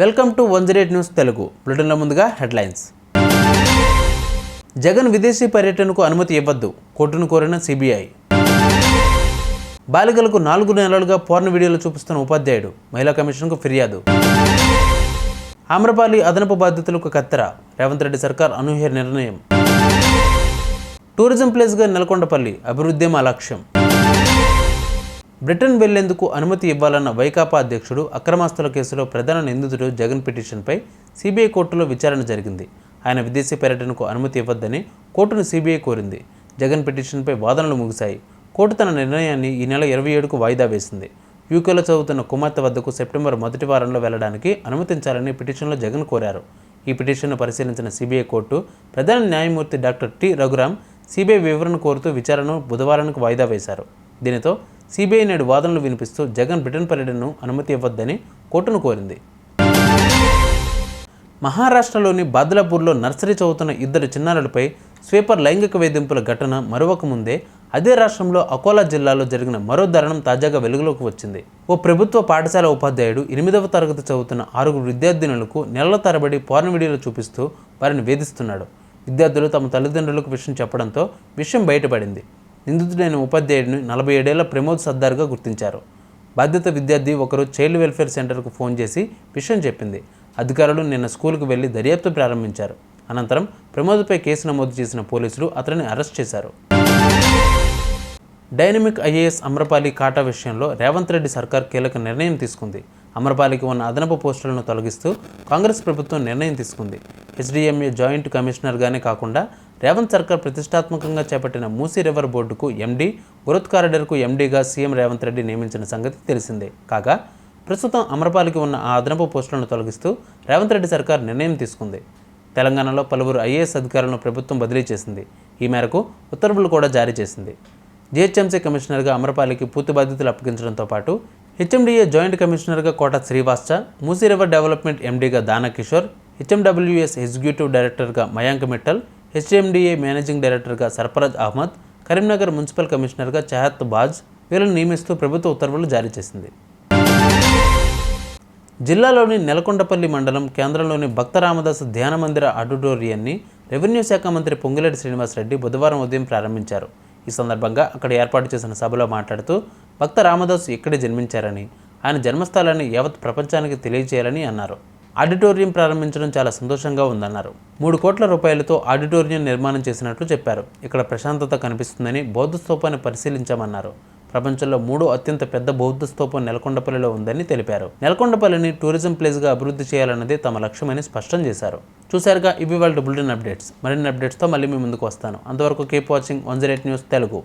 Welcome to one zero eight news Telugu. బులెటిన్లో ముందుగా headlines. Jagan విదేశీ పర్యటనకు అనుమతి ఇవ్వద్దు కోర్టును కోరిన సిబిఐ. బాలికలకు నాలుగు నెలలుగా పోర్న్ వీడియోలు చూపిస్తున్న ఉపాధ్యాయుడు మహిళా కమిషన్కు ఫిర్యాదు. ఆమ్రపాలి అదనపు బాధ్యతలకు కత్తెర రేవంత్ రెడ్డి సర్కార్ అనూహ్య నిర్ణయం. టూరిజం ప్లేస్గా నెలకొండపల్లి అభివృద్ధి మా లక్ష్యం బ్రిటన్ వెళ్ళేందుకు అనుమతి ఇవ్వాలన్న వైకాపా అధ్యక్షుడు అక్రమాస్తుల కేసులో ప్రధాన నిందితుడు జగన్ పిటిషన్పై సిబిఐ కోర్టులో విచారణ జరిగింది. ఆయన విదేశీ పర్యటనకు అనుమతి ఇవ్వద్దని కోర్టును సిబిఐ కోరింది. జగన్ పిటిషన్పై వాదనలు ముగిశాయి. కోర్టు తన నిర్ణయాన్ని ఈ నెల ఇరవై ఏడుకు వాయిదా వేసింది. యూకేలో చదువుతున్న కుమార్తె వద్దకు సెప్టెంబర్ మొదటి వారంలో వెళ్ళడానికి అనుమతించాలని పిటిషన్లో జగన్ కోరారు. ఈ పిటిషన్ను పరిశీలించిన సిబిఐ కోర్టు ప్రధాన న్యాయమూర్తి డాక్టర్ టి రఘురామ్ సిబిఐ వివరణ కోరుతూ విచారణను బుధవారానికి వాయిదా వేశారు. దీనితో సిబిఐ నేడు వాదనలు వినిపిస్తూ జగన్ బ్రిటన్ పర్యటనను అనుమతి ఇవ్వద్దని కోర్టును కోరింది. మహారాష్ట్రలోని బాద్లాపూర్లో నర్సరీ చదువుతున్న ఇద్దరు చిన్నారులపై స్వీపర్ లైంగిక వేధింపుల ఘటన మరొక ముందే అదే రాష్ట్రంలో అకోలా జిల్లాలో జరిగిన మరో దారుణం తాజాగా వెలుగులోకి వచ్చింది. ఓ ప్రభుత్వ పాఠశాల ఉపాధ్యాయుడు ఎనిమిదవ తరగతి చదువుతున్న ఆరుగురు విద్యార్థినులకు నెలల తరబడి పోర్న్ వీడియోలు చూపిస్తూ వారిని వేధిస్తున్నాడు. విద్యార్థులు తమ తల్లిదండ్రులకు విషయం చెప్పడంతో విషయం బయటపడింది. నిందితుడైన ఉపాధ్యాయుడిని నలభై ఏడేళ్ళ ప్రమోద్ సర్దార్గా గుర్తించారు. బాధిత విద్యార్థి ఒకరు చైల్డ్ వెల్ఫేర్ సెంటర్కు ఫోన్ చేసి విషయం చెప్పింది. అధికారులు నిన్న స్కూల్కు వెళ్ళి దర్యాప్తు ప్రారంభించారు. అనంతరం ప్రమోద్పై కేసు నమోదు చేసిన పోలీసులు అతన్ని అరెస్ట్ చేశారు. డైనమిక్ ఐఏఎస్ అమ్రపాలి కాటా విషయంలో రేవంత్ రెడ్డి సర్కార్ కీలక నిర్ణయం తీసుకుంది. అమరపాలికి ఉన్న అదనపు పోస్టులను తొలగిస్తూ కాంగ్రెస్ ప్రభుత్వం నిర్ణయం తీసుకుంది. హెచ్డిఎంఏ జాయింట్ కమిషనర్గానే కాకుండా రేవంత్ సర్కార్ ప్రతిష్టాత్మకంగా చేపట్టిన మూసీ రివర్ బోర్డుకు ఎండీ గురత్ కారిడర్కు ఎండీగా సీఎం రేవంత్ రెడ్డి నియమించిన సంగతి తెలిసిందే. కాగా ప్రస్తుతం అమరపాలికి ఉన్న ఆ అదనపు పోస్టులను తొలగిస్తూ రేవంత్ రెడ్డి సర్కార్ నిర్ణయం తీసుకుంది. తెలంగాణలో పలువురు ఐఏఎస్ అధికారులను ప్రభుత్వం బదిలీ చేసింది. ఈ మేరకు ఉత్తర్వులు కూడా జారీ చేసింది. జిహెచ్ఎంసీ కమిషనర్గా అమరపాలికి పూర్తి బాధ్యతలు అప్పగించడంతో పాటు హెచ్ఎండిఏ జాయింట్ కమిషనర్గా కోట శ్రీవాస్చ మూసీ రివర్ డెవలప్మెంట్ ఎండీగా దానా కిషోర్ హెచ్ఎండబ్ల్యూఎస్ ఎగ్జిక్యూటివ్ డైరెక్టర్గా మయాంక్ మిట్టల్ హెచ్ఎండిఏ మేనేజింగ్ డైరెక్టర్గా సర్ఫరాజ్ అహ్మద్ కరీంనగర్ మున్సిపల్ కమిషనర్గా చహత్ బాజ్ వీళ్ళను నియమిస్తూ ప్రభుత్వ ఉత్తర్వులు జారీ చేసింది. జిల్లాలోని నెలకొండపల్లి మండలం కేంద్రంలోని భక్త రామదాస్ ధ్యాన మందిర ఆడిటోరియాన్ని రెవెన్యూ శాఖ మంత్రి పొంగిరెడ్డి శ్రీనివాసరెడ్డి బుధవారం ఉదయం ప్రారంభించారు. ఈ సందర్భంగా అక్కడ ఏర్పాటు చేసిన సభలో మాట్లాడుతూ భక్త రామదాసు ఇక్కడే జన్మించారని ఆయన జన్మస్థలాన్ని యావత్ ప్రపంచానికి తెలియజేయాలని అన్నారు. ఆడిటోరియం ప్రారంభించడం చాలా సంతోషంగా ఉందన్నారు. మూడు కోట్ల రూపాయలతో ఆడిటోరియం నిర్మాణం చేసినట్లు చెప్పారు. ఇక్కడ ప్రశాంతత కనిపిస్తుందని బౌద్ధ స్థూపాన్ని పరిశీలించామన్నారు. ప్రపంచంలో మూడో అత్యంత పెద్ద బౌద్ధ స్థూపం నెలకొండపల్లిలో ఉందని తెలిపారు. నెలకొండపల్లిని టూరిజం ప్లేస్గా అభివృద్ధి చేయాలన్నదే తమ లక్ష్యమని స్పష్టం చేశారు. చూశారుగా ఇవి వాళ్ళ బులెటిన్ అప్డేట్స్. మరిన్ని అప్డేట్స్తో మళ్ళీ మీ ముందుకు వస్తాను. అంతవరకు keep watching one zero eight news Telugu.